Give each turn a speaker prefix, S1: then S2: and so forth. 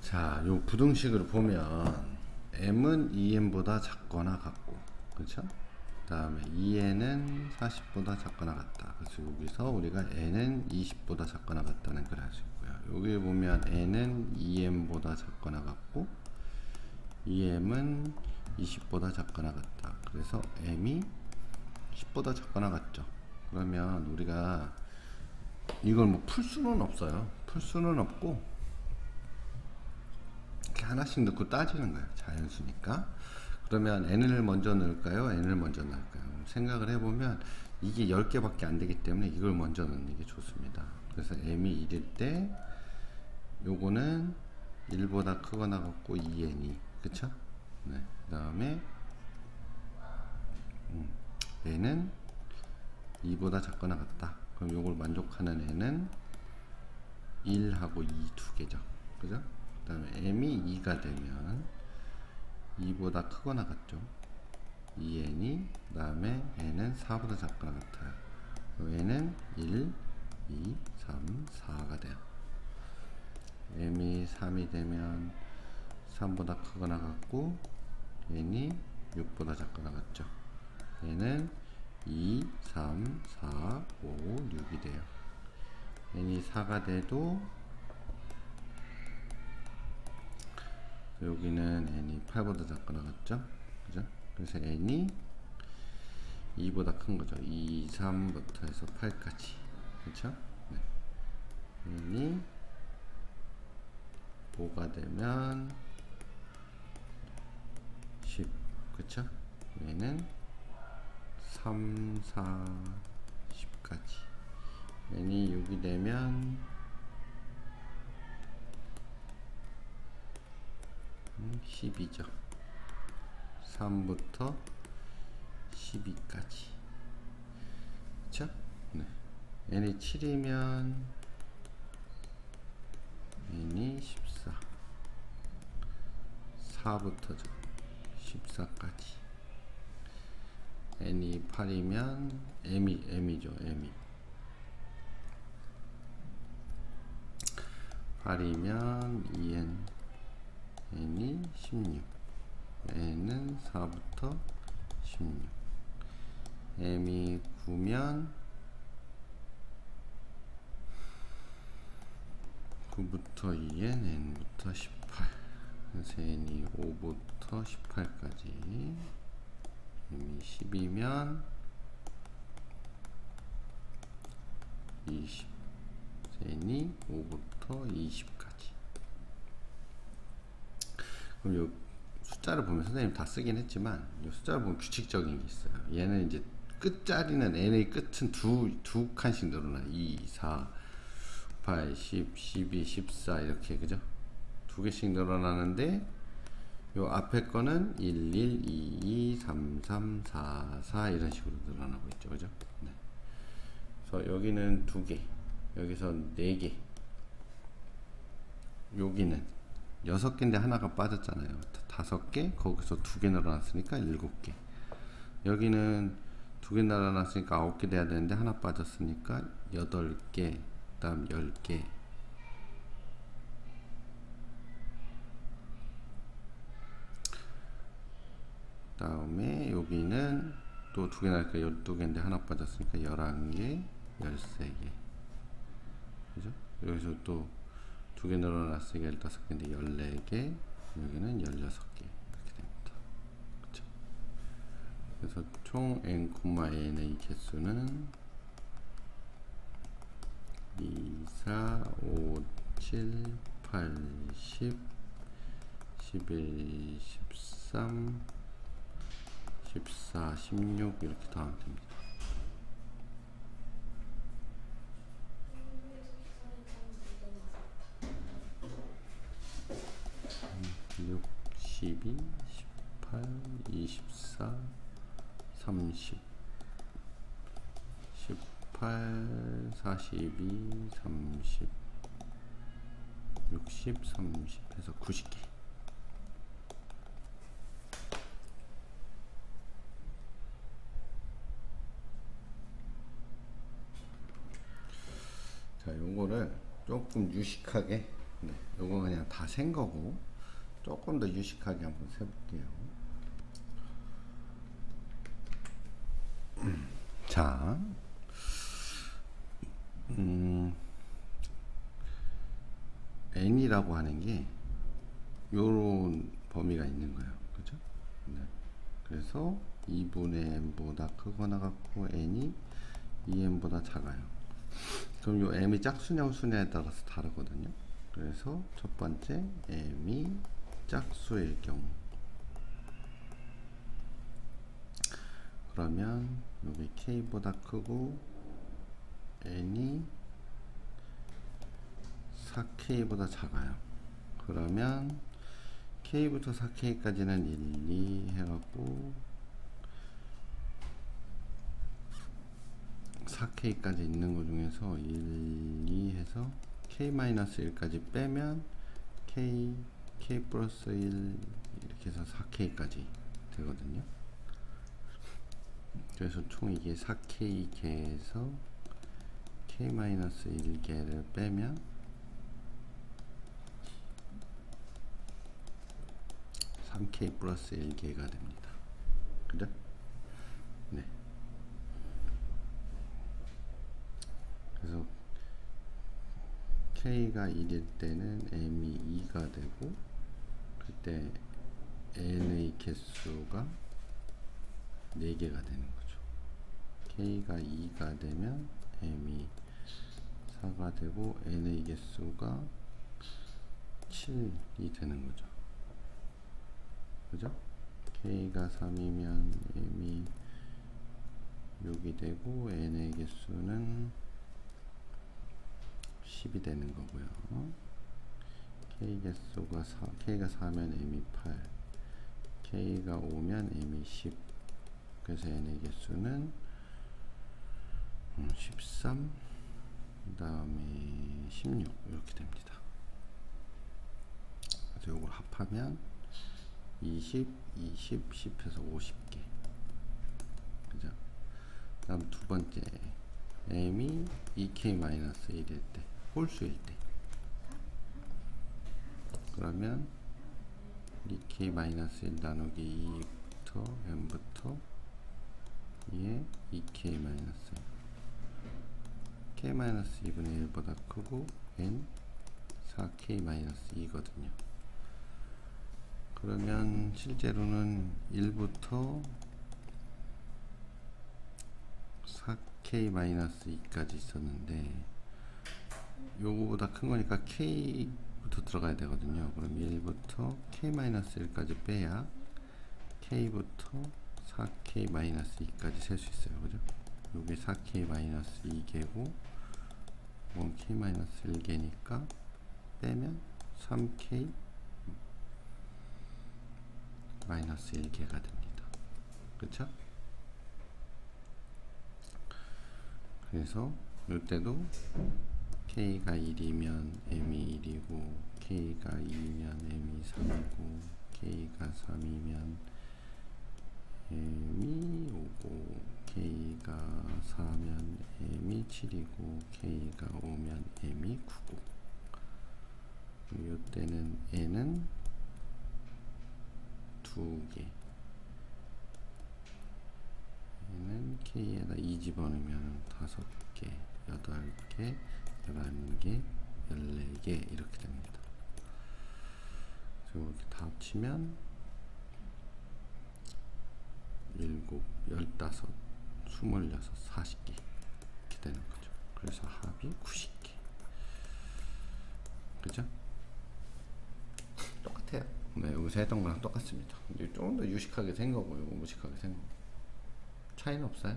S1: 자, 요 부등식으로 보면 m은 2n보다 작거나 같고, 그렇죠? 그다음에 2n은 40보다 작거나 같다. 그래서 여기서 우리가 n은 20보다 작거나 같다는 걸 알 수. 여기 보면 n은 2m보다 작거나 같고, 2m은 20보다 작거나 같다. 그래서 m이 10보다 작거나 같죠. 그러면 우리가 이걸 뭐 풀 수는 없어요. 풀 수는 없고 이렇게 하나씩 넣고 따지는 거예요. 자연수니까. 그러면 n을 먼저 넣을까요? n을 먼저 넣을까요? 생각을 해보면 이게 10개밖에 안 되기 때문에 이걸 먼저 넣는 게 좋습니다. 그래서 m이 1일 때 요거는 1보다 크거나 같고 2n이 그쵸? 네. 그 다음에 음, n은 2보다 작거나 같다. 그럼 요걸 만족하는 n은 1하고 2 두 개죠. 그죠? 그 다음에 m이 2가 되면 2보다 크거나 같죠. 2n이 그 다음에 n은 4보다 작거나 같아요. n은 1, 2, 3, 4가 돼요. M이 3이 되면 3보다 크거나 같고 n이 6보다 작거나 같죠. n은 2, 3, 4, 5, 6이 돼요. n이 4가 돼도 여기는 n이 8보다 작거나 같죠? 그죠? 그래서 n이 2보다 큰 거죠. 2, 3부터 해서 8까지. 그쵸? 네. n이 5가 되면 10. 그쵸? 얘는 3, 4, 10까지. n이 6이 되면 10이죠. 3부터 12까지. 그쵸? 네. n이 7이면 n이 14. 4부터죠. 14까지. n이 8이면 m이 m이죠. m이. 8이면 2n n이 16 n은 4부터 16 m이 9면 9부터 2n n부터 18 n이 5부터 18까지 m이 10이면 20 n이 5부터 20까지 그럼 요 숫자를 보면 선생님 다 쓰긴 했지만 요 숫자를 보면 규칙적인 게 있어요. 얘는 이제 끝자리는 n의 끝은 두, 두 칸씩 늘어나. 2, 4, 8, 10, 12, 14 이렇게 그죠? 두 개씩 늘어나는데 요 앞에 거는 1, 1, 2, 2, 3, 3, 4, 4 이런 식으로 늘어나고 있죠. 그죠? 네. 그래서 여기는 두 개, 여기서 네 개, 여기는 여섯 개인데 하나가 빠졌잖아요. 다섯 개, 거기서 두 개 늘어났으니까 일곱 개. 여기는 두 개 늘어났으니까 아홉 개 돼야 되는데 하나 빠졌으니까 여덟 개, 그다음 열 개. 다음에 여기는 또 두 개 나니까 열두 개인데 하나 빠졌으니까 열한 개, 열세 개. 그죠? 여기서 또 두 개 늘어났으니까 15개인데 14개 여기는 16개 이렇게 됩니다 그쵸? 그래서 총 n, n의 개수는 2, 4, 5, 7, 8, 10 11, 13 14, 16 이렇게 더하면 됩니다. 6, 12, 18, 24, 30, 18, 42, 30, 60, 30 해서 90개. 조금 유식하게 네, 요거 그냥 다 센 거고 조금 더 유식하게 한번 세볼게요. 음, 자, 음, n이라고 하는 게 요런 범위가 있는 거예요. 그죠? 네. 그래서 2분의 n보다 크거나 같고 n이 2n보다 작아요. 그럼 요 m이 짝수냐 수냐에 따라서 다르거든요. 그래서 첫 번째 m이 짝수일 경우 그러면 여기 k보다 크고 n이 4k보다 작아요. 그러면 k부터 4k까지는 1, 2 해갖고 4k까지 있는 것 중에서 1, 2 해서 k-1까지 빼면 k, k 플러스 1 이렇게 해서 4k까지 되거든요. 그래서 총 이게 4k 개에서 k-1 개를 빼면 3k 플러스 1개가 됩니다. 그죠? 네. 그래서 k가 1일 때는 m이 2가 되고 그때 n의 개수가 4개가 되는 거죠. k가 2가 되면 m이 4가 되고 n의 개수가 7이 되는 거죠. 그죠? k가 3이면 m이 6이 되고 n의 개수는 10이 되는 거고요. k 개수가 4, k가 4면 m이 8, k가 5면 m이 10. 그래서 n의 개수는 음, 13, 그 다음에 16 이렇게 됩니다. 그래서 이걸 합하면 20, 20, 10해서 50개. 그죠? 다음 두 번째 m이 2k-1일 때 홀수일 때. 그러면 2k-1 나누기 2부터 n부터 2에 2k-1 k-2분의 1보다 크고 n 4k-2거든요. 그러면 실제로는 1부터 4k-2까지 있었는데 요거보다 큰 거니까 k부터 들어가야 되거든요. 그럼 1부터 k-1까지 빼야 k부터 4k-2까지 셀 수 있어요. 그죠? 요게 4k-2개고 이건 k-1개니까 빼면 3k 마이너스 1개가 됩니다. 그쵸? 그래서 이때도 k가 1이면 m이 1이고 k가 2면 m이 3이고 k가 3이면 m이 5고 k가 4면 m이 7이고 k가 5면 m이 9고. 이때는 n은 2개. 얘는 K에다 2 집어넣으면 5개, 8개, 11개, 14개 이렇게 됩니다. 그래서 이렇게 다 합치면 7, 15, 26, 40개 이렇게 되는 거죠. 그래서 합이 90개. 그죠? 똑같아요. 네, 여기서 했던 거랑 똑같습니다. 이제 조금 더 유식하게 생 거고, 이거 무식하게 생 거. 차이는 없어요?